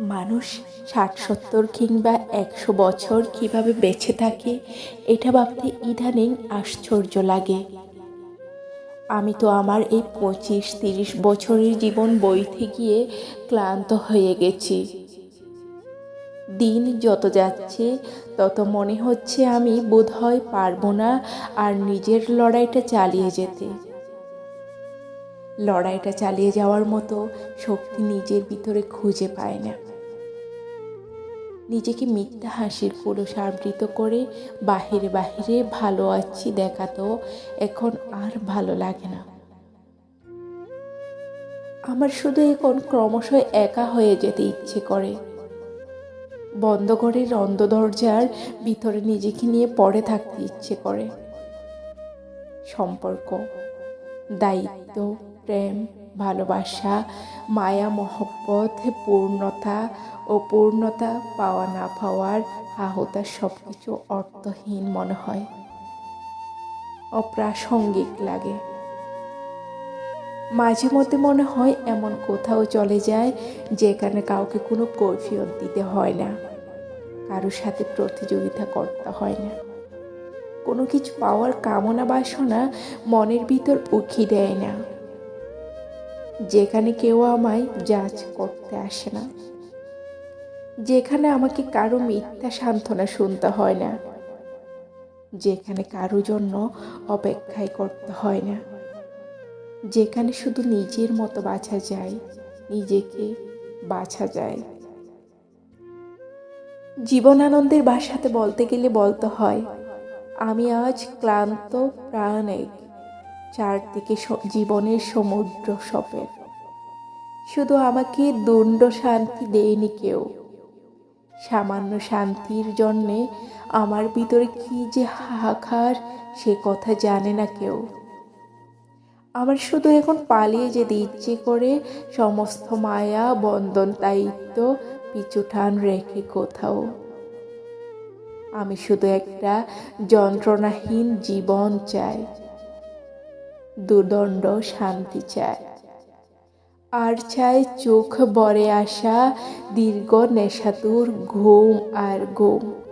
মানুষ ষাট সত্তর কিংবা একশো বছর কীভাবে বেঁচে থাকে, এটা ভাবতে ইদানিং আশ্চর্য লাগে। আমি তো আমার এই পঁচিশ তিরিশ বছরের জীবন বইতে গিয়ে ক্লান্ত হয়ে গেছি। দিন যত যাচ্ছে, তত মনে হচ্ছে আমি বোধহয় পারব না আর নিজের লড়াইটা চালিয়ে যেতে। লড়াইটা চালিয়ে যাওয়ার মতো শক্তি নিজের ভিতরে খুঁজে পায় না। নিজেকে মিথ্যা হাসির পুরুষ আবৃত করে বাহিরে বাহিরে ভালো আছি দেখাতেও এখন আর ভালো লাগে না। আমার শুধু এখন ক্রমশ একা হয়ে যেতে ইচ্ছে করে। বন্ধ করে রন্ধ দরজার ভিতরে নিজেকে নিয়ে পড়ে থাকতে ইচ্ছে করে। সম্পর্ক, দায়িত্ব প্রেম, ভালোবাসা, মায়া, মহব্বত, পূর্ণতা ও পূর্ণতা পাওয়া না পাওয়ার আহতা সব কিছু অর্থহীন মনে হয়। অপ্রাসঙ্গিক লাগে। মাঝে মধ্যে মনে হয় এমন কোথাও চলে যায় যেখানে কাউকে কোনো কৈফিয়ত দিতে হয় না। কারোর সাথে প্রতিযোগিতা করতে হয় না। কোনো কিছু পাওয়ার কামনা বাসনা মনের ভিতর উঠি দেয় না। যেখানে কেউ আমায় জাজ করতে আসে না। যেখানে আমাকে কারও মিথ্যা সান্ত্বনা শুনতে হয় না। যেখানে কারও জন্য অপেক্ষায় করতে হয় না। যেখানে শুধু নিজের মতো বাছা যায়, নিজেকে বাছা যায়। জীবনানন্দের বাসাতে বলতে গেলে বলতে হয়, আমি আজ ক্লান্ত প্রাণে চারদিকে জীবনের সমুদ্র সপের। শুধু আমাকে দণ্ড শান্তি দেয়নি কেউ। সামান্য শান্তির জন্যে আমার ভিতরে কি যে হাহাকার, সে কথা জানে না কেউ। আমার শুধু এখন পালিয়ে যেতে ইচ্ছে করে সমস্ত মায়া, বন্ধন, দায়িত্ব পিছুটান রেখে কোথাও। আমি শুধু একটা যন্ত্রণাহীন জীবন চাই। দুদণ্ড শান্তি চায়। আর চায় চোখ বরে আসা দীর্ঘ নেশাতুর ঘুম আর ঘুম।